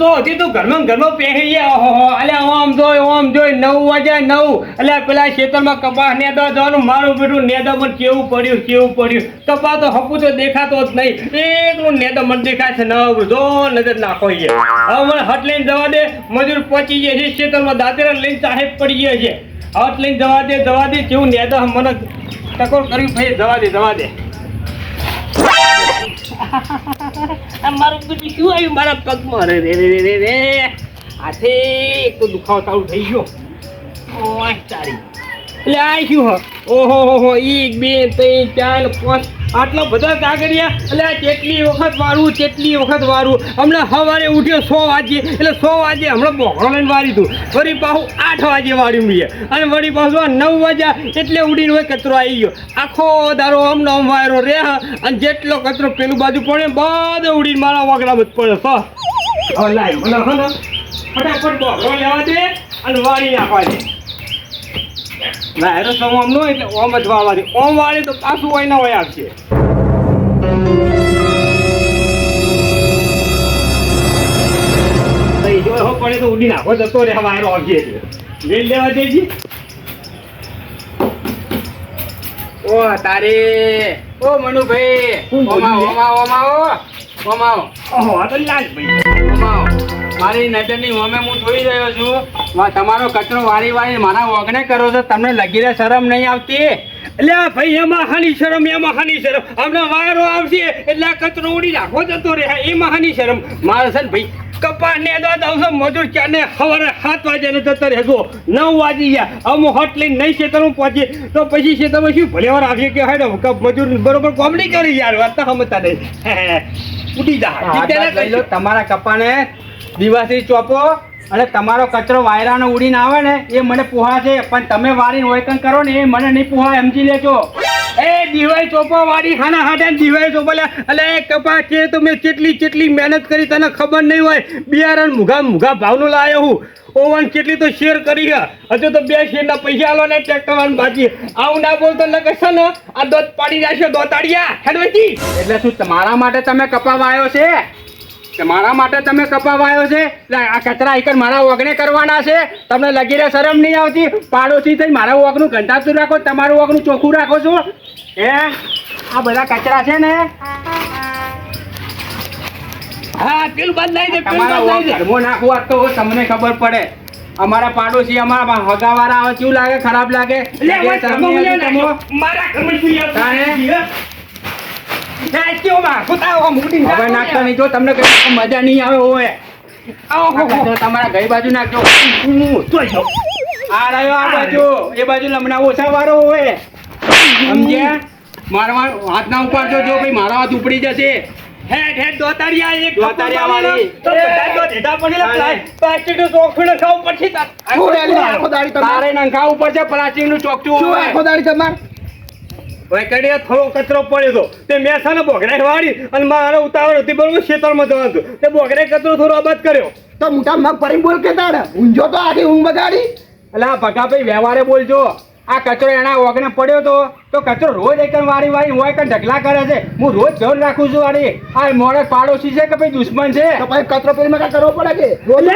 તો હજી તું ઘરમાં ઘરમાં પહેરી ઓહો અલ્યા ઓમ જોઈ ઓમ જોઈ, નવ વાગે નવ. અલ્યા, પેલા ખેતરમાં કપાસ નેદા જવાનું, મારું બેટું નેદા પણ કેવું પડ્યું કેવું પડ્યું. કપા તો હપુ તો દેખાતો જ નહીં. એકલું નેદા મને દેખાય છે, નવ જો, નજર નાખો હવે મને હટ લઈને જવા દે. મજૂર પહોંચી ગયા છે, ખેતરમાં દાંતેરા લઈને સાહેબ પડી ગયા છે. હટ લઈને જવા દે જવા દે. કેવું નેદા મને ટકોર કર્યું, ભાઈ, જવા દે જવા દે. મારું બધું શું આવ્યું? મારા પગમાં. રે રે રે રે રે હાથે એક તો દુખાવો ચાલુ થઈ ગયો. ઓય તારી. એટલે આ શું હ? ઓહો, હો હો, એક, બે, ત્રણ, ચાર, પાંચ આટલા બધા કાગળિયા, એટલે કેટલી વખત વારું કેટલી વખત વારું. હમણાં સવારે ઉઠ્યો સો વાગે એટલે સો વાગે હમણાં બોકડો લઈને વારી તું વળી પાછું આઠ વાગે વાર્યું મેં અને વળી પાછું નવ વાગ્યા એટલે ઉડીને હોય કચરો આવી ગયો. આખો દારો હમણાં આમ વાયરો રે અને જેટલો કચરો પેલું બાજુ પડે બધો ઉડીને મારા વાગડામાં જ પડે સ હવે લાય મને ફટાફટ બોકડો લેવા દે અને વાળી નાખવા દે. ના એનો સમ નો એટલે ઓમ જ વાળવા ઓમ વાળી તો પાછું હોય ના હોય આવશે જો હો પડે તો ઉડી નાખો જતો રે વાયરો આવશે લઈ લેવા દેજી ઓ તારે. ઓ મનુભાઈ. ઓમા ઓમા ઓમા લે? ઓમા ઓહો આ તો લાલ ભાઈ ઓમાઓ મારી નજરની હોમે હું જોઈ રહ્યો છું. તમારો કચરો વારી વારી મારા વગણે કરો છો તમને લગી રે શરમ નહીં આવતી? એટલે ભાઈ એમાં હાની શરમ એમાં હાની શરમ. હમણાં વારો આવશે એટલે આ કચરો ઉડી નાખો જતો રહે. એમાં હાની શરમ. મારે છે ને ભાઈ કપા ને દો આવશે મજૂર ક્યાંને સવારે સાત વાગે ને જતા રહેજો નવ વાગી ગયા. અમુક હોટ લઈને નહીં ખેતરમાં પહોંચી તો પછી ખેતરમાં શું ભલેવાર આવીએ કે હેડો કપ મજૂર બરોબર કોમડી કરી યાર વાત તો સમજતા નહીં. ઉડી જા. તમારા કપાને દિવસથી ચોપો અને તમારો કચરો વાયરાનો ઉડીને આવે ને, એ મને પોહા છે. પણ તમે વારીને વૈકન કરો ને, એ મને નહીં પોહા, સમજી લેજો. એ દિવાળી ચોપા વાળી ખાના હાટે દિવાળી ચોપો લે. અલે એ કપા કે તો મેં કેટલી કેટલી મહેનત કરી, તને ખબર નહીં હોય. બિયારણ મુઘા મુઘા ભાવનું લાયો હું. ઓવન કેટલી તો શેર કરી હજુ તો બે શેરના પૈસા આલો ને, ટ્રેક્ટર વાળા બાકી. આવું ના બોલતો ન કશો ને, આ દોત પાડી જશે દોતાડિયા. હેડવેચી એટલે શું, તમારા માટે તમે કપા વાયો છે? તમારા માટે તમે કપાવાયો છે? આ કચરા એકર મારા વગને કરવાના છે? તમને લગી રહે શરમ નહીં આવતી? પાડોશી થઈ મારા વગનું ગંધાતું રાખો તમારું વગનું ચોખ્ખું રાખો છો? હે? આ બધા કચરા છે ને? હા પેલું બાદ લાવી દે તમારા બાદ લાવી વગ દે ઘરમાં નાખવું હોત તો તમને ખબર પડે. અમારા પાડોશી અમારા હગાવાળા આવે કેવું લાગે? ખરાબ લાગે? મારા ઘરમાં મારા? ના, માં? આમ હવે નાખતા નહીં જો તમને કઈ મજા નહીં આવે હોય. તમારા ગઈ બાજુ નાખજો હું. આ રહ્યો આ બાજુ એ બાજુ લમણા ઓછા વાળો હોય સમજ્યા મારવા હાથ ના ઉપાડજો જો ભાઈ મારા હાથ ઉપડી જશે હેડ, હેડ, દોતારિયા એક દોતારિયા વાળી. તો બધા તારે. પ્લાસ્ટિકનું ચોકઠું નખાવું પડશે તાર. નંખાવું પડશે પ્લાસ્ટિકનું ચોકચું શું હોય. આખો દાડી તમાર? હવે કડીએ થોડો કચરો પડ્યો હતો. તે મેં છે ને બોગડાઈ વાળી અને મારો ઉતાવળ હતી બરોબર ખેતરમાં જવાનું હતું. તે બોગડાઈ કચરો થોડો અબાદ કર્યો. તો મોટા મગ ભરીને બોલ કે તારે ઊંઝો તો આખી ઊંઘ બગાડી. એટલે આ ભગાભાઈ વ્યવહારે બોલજો. આ કચરો એના વગને પડ્યો તો તો કચરો રોજ એક વારી વારી હોય કે ઢગલા કરે છે. હું રોજ ધ્યાન રાખું છું વાળી આ મોડે પાડોશી છે કે ભાઈ દુશ્મન છે? તો ભાઈ કચરો પેલી કરવો પડે કે? રોજ?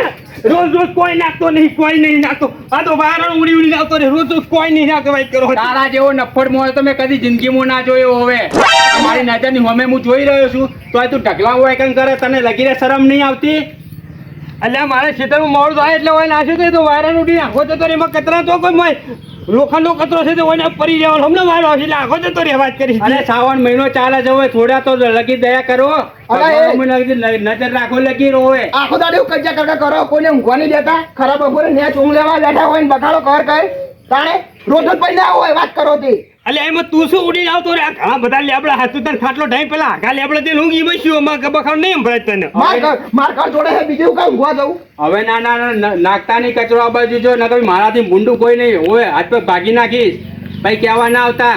રોજ રોજ કોઈ નાખતો નહીં કોઈ નહીં નાખતો. આ તો વારણ ઉડી ઉડી આવતો રે રોજ રોજ કોઈ નહીં નાખતો ભાઈ કરો. તારા જેવો નફડ મોહ તો મેં કદી જિંદગીમાં ના જોયો હવે. મારી નજરની હમે હું જોઈ રહ્યો છું. તો આ તું ઢગલા હોય કેમ કરે તને લગીને શરમ નહીં આવતી? એટલે મારે ખેતરમાં મોડું થાય એટલે હોય નાખ્યું તો વાયરલ ઉડી નાખો તો એમાં કચરા તો કોઈ મોય લોખંડનો કચરો છે તો ઓને પરી જવાનો હમણાં મારો આવશે આખો જતો રે વાત કરી અને શ્રાવણ મહિનો ચાલે છે હવે થોડા તો લગી દયા કરો. નજર રાખો લગી રહો હોય આખો દાડી કજ્જા કરકા કરો કોઈને ઊંઘવા નહીં દેતા. ખરાબ બપોરે નેચ ઊંઘ લેવા બેઠા હોય ને બગાડો કર કર તાણે રોજ જ પૈસા હોય વાત કરો તે. એટલે એમાં તું શું ઉડી આવતો? રે આ ઘણા બધા લેબડા હાથ તને ખાટલો ઢાઈ પેલા આગા લેબડા તે ઊંઘી માં અમાર બખાડ નહીં સંભળાય તને. માર ઘર જોડે હે બીજું કઈ ઊંઘવા જવું હવે ના ના ના, ના નાખતા નહીં કચરો આ બાજુ જો નકર મારાથી ભૂંડું કોઈ નહીં હોય હાથ પર ભાગી નાખીશ. ભાઈ કહેવા ના આવતા.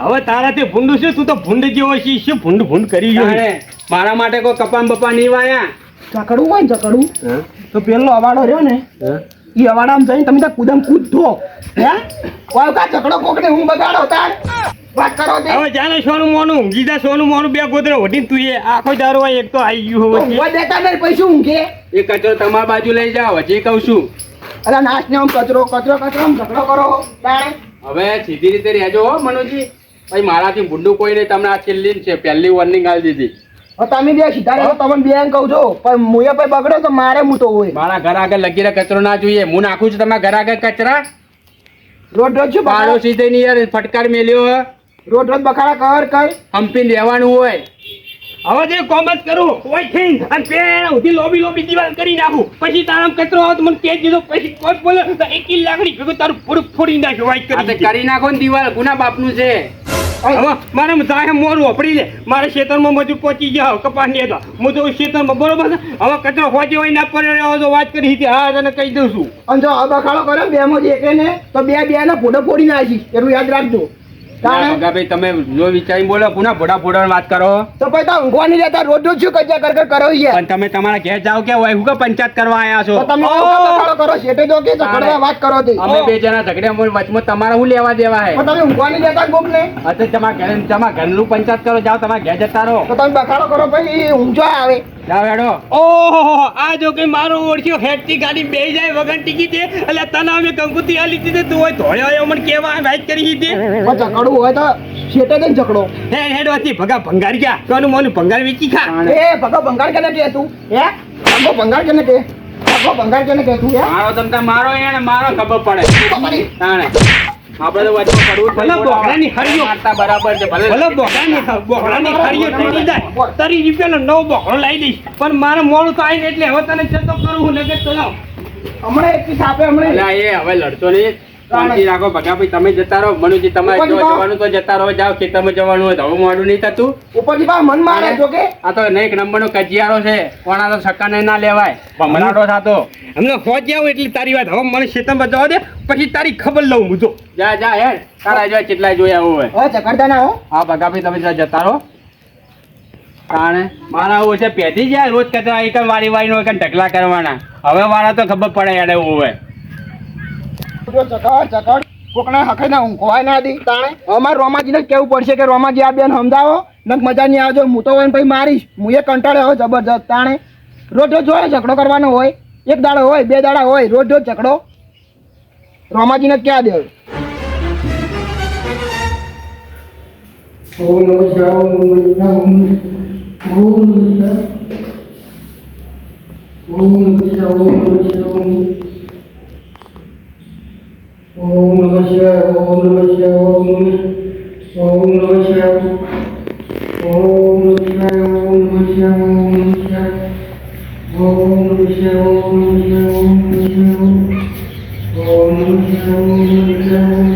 હવે તારાથી ભૂંડું છે તું તો ભૂંડ જેવો છે શું ભૂંડ ભૂંડ કરી ગયો મારા માટે કોઈ કપામ બપા નહીં વાયા. ચકડું હોય ને ચકડું તો પેલો અવાડો રહ્યો ને એ અવાડામ જઈને તમે ત્યાં કુદમ કૂદ ધો હે? કોઈ કા ચકડો કોકને હું બગાડો તાર? વાત કરો દે હવે જાને સોનું મોનું ગીધા સોનું મોનું બે ગોદરે વઢી તું એ આખો દારો હોય એક તો આવી ગયું હોય હું દેતા નહીં પૈસું શું કે? એ કચરો તમારા બાજુ લઈ જાઓ હજી કહું છું. અલા નાશ ને આમ કચરો કચરો કચરો આમ ઝઘડો કરો તારે. હવે સીધી રીતે રહેજો હો મનુજી. ભાઈ મારાથી ભૂંડું કોઈ નહીં તમને આ છેલ્લી છે પહેલી વોર્નિંગ આવી દીધી. તમે બે સીધા રહો તમને બે એમ કહું છું પણ મુએ પછી બગડો તો મારે હું તો હોય. મારા ઘર આગળ લગીને કચરો ના જોઈએ હું નાખું છું તમારા ઘર આગળ કચરા? રોજ રોજ છું બાળો સીધે થઈને યાર ફટકાર મેલ્યો હે. રોજ રોજ બખાડા કર કર. હંપીને રહેવાનું હોય. હવે જે કોમ જ કરું હોય થઈ અને પેણ ઉધી લોબી લોબી દિવાલ કરી નાખું. પછી તારા કચરો આવે તો મને કે દીધો પછી કોઈ બોલે તો એકી લાકડી ભેગું તારું પૂરું ફોડી નાખ્યું વાઈટ આ કરી નાખો ને દિવાલ ગુના બાપનું છે. મારે જાય મોરું વાપરી લે મારે ખેતરમાં મજૂર પહોંચી ગયા કપાસની હતા હું તો ખેતરમાં બરોબર છે. હવે કચરો હોજે હોય ના પડે તો વાત કરી હતી. હા તને કહી દઉં છું. અને જો આ બખાડો કરે બે મોજ એકે ને તો બે બે ના ફોટો ફોડી નાખી. એટલું યાદ રાખજો. ભાઈ તમે જો વિચારી બોલો પુના ફોડા ફોડાની વાત કરો? તો પછી તા ઊંઘવા નહીં જતા રોજ રોજ શું કચરા કર કર કરો યાર? પણ તમે તમારા ઘેર જાઓ કે હોય હું કે પંચાયત કરવા છો? તમે આવો કરો શેઠે જો કે ઝઘડવા વાત કરો તે. અમે બે જણા ઝઘડ્યા મોય વચમાં તમારે લેવા દેવા હે? તમે ઊંઘવા નહીં જતા ગોપ ને અચ્છા તમારા ઘરે તમારા ઘરનું પંચાયત કરો જાઓ તમારા ઘેર જતા રહો. તો તમે બખાડો કરો પછી ઊંઘજો આવે. હેડો. ઓહો આ જો કે મારો ઓળખ્યો હેડતી ગાડી બે જાય વગર ટિકિટે એટલે તને અમે કંકુતી તું હોય ધોળ્યો હોય મને કેવા વાઈટ કરી હતી? હોય તો જઈને ઝઘડો હેડ હેડ હતી ભગા ભંગાર ગયા. કોનું મોનું ભંગાર વેચી ખા. એ ભગા ભંગાર કેને કે તું? હે? ભગો ભંગાર કેને કે ભગો ભંગાર કેને કે તું મારો તમ મારો એને મારો ખબર પડે. તાણે. આપણે તો વચમાં પડવું ભલે. બોકડાની હરિયો. મારતા બરાબર છે ભલે ભલે બોકડાની બોકડાની જાય તરી નવો બોકડો લાવી દઈશ. પણ મારે મોડું થાય ને એટલે હવે તને ચેતો કરું હું નગર ચલાવ હમણાં એક આપે હમણાં. એ હવે લડતો નહીં. શાંતિ રાખો ભગાભાઈ તમે જતા રહો. મનુજી તમારે. જવાનું તો જતા રહો જાઓ ખેતરમાં જવાનું હોય તો. હવે મોડું નહીં થતું. ઉપરથી બા મન મારે જો કે આ તો એક નંબરનો કજિયારો છે. પણ તો સક્કા નહીં ના લેવાય ભમરાટો થાતો અમને હોજ જાવ એટલે તારી વાત. હવે મને શેતનમાં જવા દે પછી તારી ખબર લઉં હું જા. જા હેડ તારા જો કેટલા જોયા હોય. હવે ચકડતા ના હો. હા ભગાભાઈ તમે જતા રહો. તાણે મારા આવું છે પહેથી જાય રોજ કચરા એક વારી વારી નો ઢગલા કરવાના. હવે વાળા તો ખબર પડે યાર એવું હોય ચકડ ચકડ કોકના હખે તાણે. અમારે રોમાજીને કેવું પડશે કે રોમાજી આ બેન સમજાવો. નક મજા નહીં આવજો, હું તો હોય પછી મારીશ. હું એ કંટાળે હોય જબરજસ્ત તાણે. રોજ રોજ હોય ઝઘડો કરવાનો હોય. એક દાડો હોય, બે દાડા હોય, રોજ રોજ ઝઘડો. રોમાજીને ક્યાં દેવ? ओम नमः शिवाय ओम नमः शिवाय ओम नमः ओम नमः शिवाय ओम नमः शिवाय ओम नमः शिवाय ओम नमः शिवाय ओम नमः शिवाय ओम नमः शिवाय ओम नमः शिवाय ओम नमः शिवाय ओम नमः शिवाय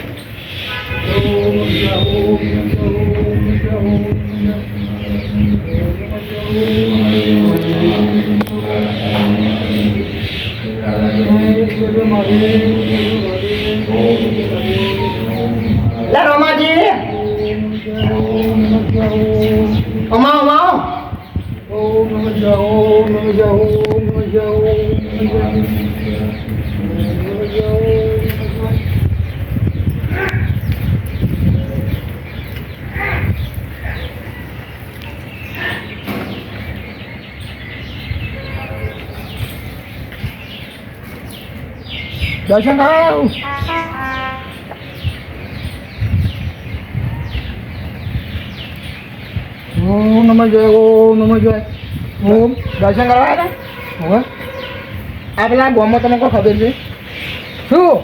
લે રોમાજી. અમા અમા દર્શન કરાવ ઓમ નમઃ જય, ઓમ નમઃ જય. ઓમ દર્શન કરવા હતા હવે? આ પેલા ગોમમાં તમને કોઈ ખબર છે? શું?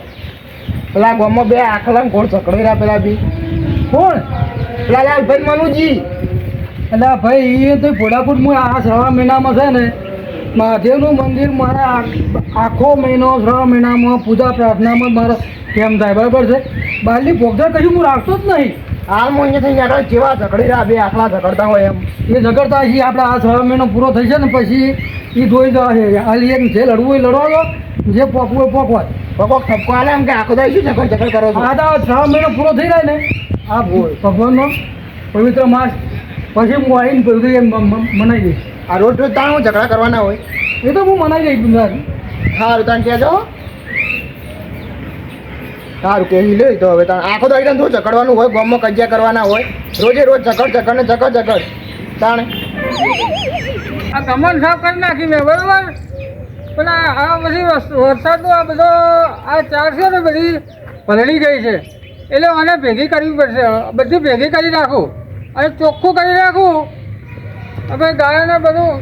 પેલા ગોમમાં બે આખલા ઘોડ ચકડી રહ્યા પેલા બી. કોણ? પેલા લાલભાઈ મનુજી. એટલે ભાઈ એ તો ભોળાપુરમાં આ શ્રાવણ મહિનામાં છે ને મહાદેવનું મંદિર મારા આ- આખો મહિનો ત્રણ મહિનામાં પૂજા પ્રાર્થનામાં મારા કેમ થાય બરાબર છે? બહારની ભોગદર કશું હું રાખતો જ નહીં. હાલ હું અહીંયા થઈ ગયા જેવા ઝઘડી રહ્યા બે આખલા ઝઘડતા હોય એમ. એ ઝઘડતા છીએ આપણે આ છ મહિનો પૂરો થઈ છે ને પછી એ જોઈ જશે હાલી એમ જે લડવું હોય લડવા દો જે પોકવું હોય પોકવા દો. ઠપકો આલે એમ કે આખો થાય શું ઝઘડ ઝઘડ કરો છો? આ તો આ મહિનો પૂરો થઈ જાય ને. આ ભગવાનનો પવિત્ર માસ. પછી હું આવીને બધું એમ મનાવી દઈશ. આ રોજ રોજ તાણ ઝઘડા કરવાના હોય. એ તો હું મનાઈ દઈશ બધા સારું તાણ કહેજો સારું કે લે તો હવે તાણ આખો દાડી તાણ થોડું ઝઘડવાનું હોય ગામમાં કજિયા કરવાના હોય. રોજે રોજ ઝઘડ ઝઘડ ને ઝઘડ ઝઘડ. તાણે. આ કમન સાફ કરી નાખી મેં બરોબર? પણ આ આ બધી વસ્તુ વરસાદનો આ બધો આ ચાર છે ને બધી પલળી ગઈ છે. એટલે મને ભેગી કરવી પડશે. બધી ભેગી કરી નાખું. અને ચોખ્ખું કરી નાખું. હવે ગાયોને બધું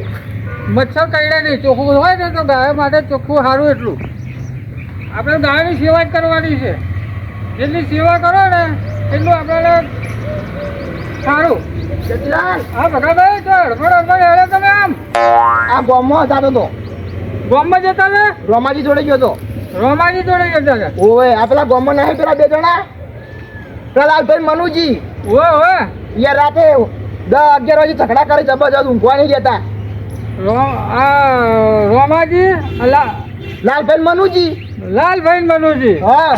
મચ્છર કરડે નહીં. ચોખ્ખું હોય ને તો ગાયો માટે ચોખ્ખું સારું એટલું. આપણે ગાયોની સેવા જ કરવાની છે. જેટલી સેવા કરો ને એટલું આપણને સારું. હા ભગાભાઈ તો હડફડ હડફડ હેડે તમે આમ. આ ગામમાં જતો તો ગામમાં જતા ને? રોમાજી જોડે ગયો તો. રોમાજી જોડે ગયો હતા. ઓવે આ પેલા ગામમાં નહીં પેલા બે જણા? પેલા લાલભાઈ મનુજી. ઓવે ઓવે. યાર રાતે દસ અગિયાર વાગે ઝઘડા કરી જબરજસ્ત ઊંઘવા નહીં જતા રોમાજી? લાલભાઈ મનુજી? લાલભાઈ ને મનુજી? હા.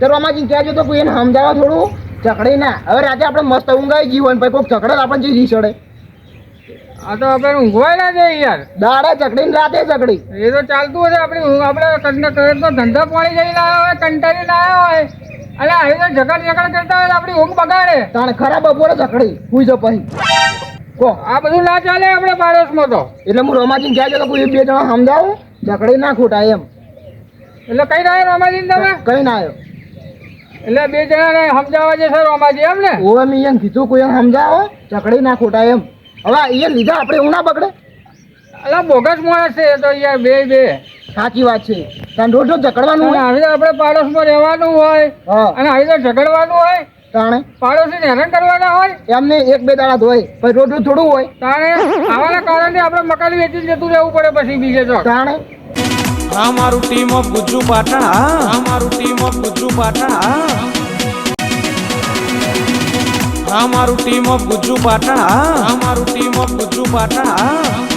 તો રોમાજી કહેજો તો કોઈ એને સમજાવવા થોડું ચકડી ના. હવે રાતે આપણે મસ્ત ઊંઘાઈ જીવન પછી કોઈક ચકડે આપણને જે રી આ તો આપણે ઊંઘવાય ના જાય યાર. દાડે ચકડી ને રાતે ચકડી એ તો ચાલતું હશે આપણે આપણે કંટા તો ધંધા પાણી જઈને આવ્યા હોય કંટાળી ના આવ્યા હોય. અને આવી તો ઝઘડ ઝઘડ કરતા હોય આપણી ઊંઘ બગાડે. તાણે ખરા બપોરે ઝઘડી. હુઈ જો પછી કો. આ બધું ના ચાલે આપણે પાડોશમાં તો. એટલે હું રોમાજીને કહેજો તો કોઈ બે જણા સમજાવું? ઝઘડી ના ખોટા એમ. એટલે કઈ ના રોમાજી તમે? કઈ ના આવ્યો એટલે બે જણાને સમજાવવા જશે રોમાજી એમ ને? ઓવે મેં એને કીધું કોઈ સમજાવો ઝઘડી ના ખોટા એમ. હવે એ લીધા આપણે એવું ના બગડે. એટલે બોગસ માણસ છે તો યાર બે બે. સાચી વાત છે. તાણ રોજ રોજ ઝઘડવાનું હોય? આવી તો આપણે પાડોશમાં રહેવાનું હોય અને આવી તો ઝઘડવાનું હોય તાણે? પાડોશીને હેરાન કરવાના હોય એમને એક બે દાડા ધોય પછી રોજ રોજ થોડું હોય. તાણે આવાના કારણે આપણે મકાન વેચી જતું રહેવું પડે પછી બીજે તો તાણે? અમારું મારું ટીમ ઓફ ગુજ્જુ પાટણ હા હા મારું ટીમ ઓફ ગુજ્જુ પાટણ હા હા મારું ટીમ ઓફ ગુજ્જુ પાટણ હા હા ટીમ ઓફ ગુજ્જુ પાટણ હા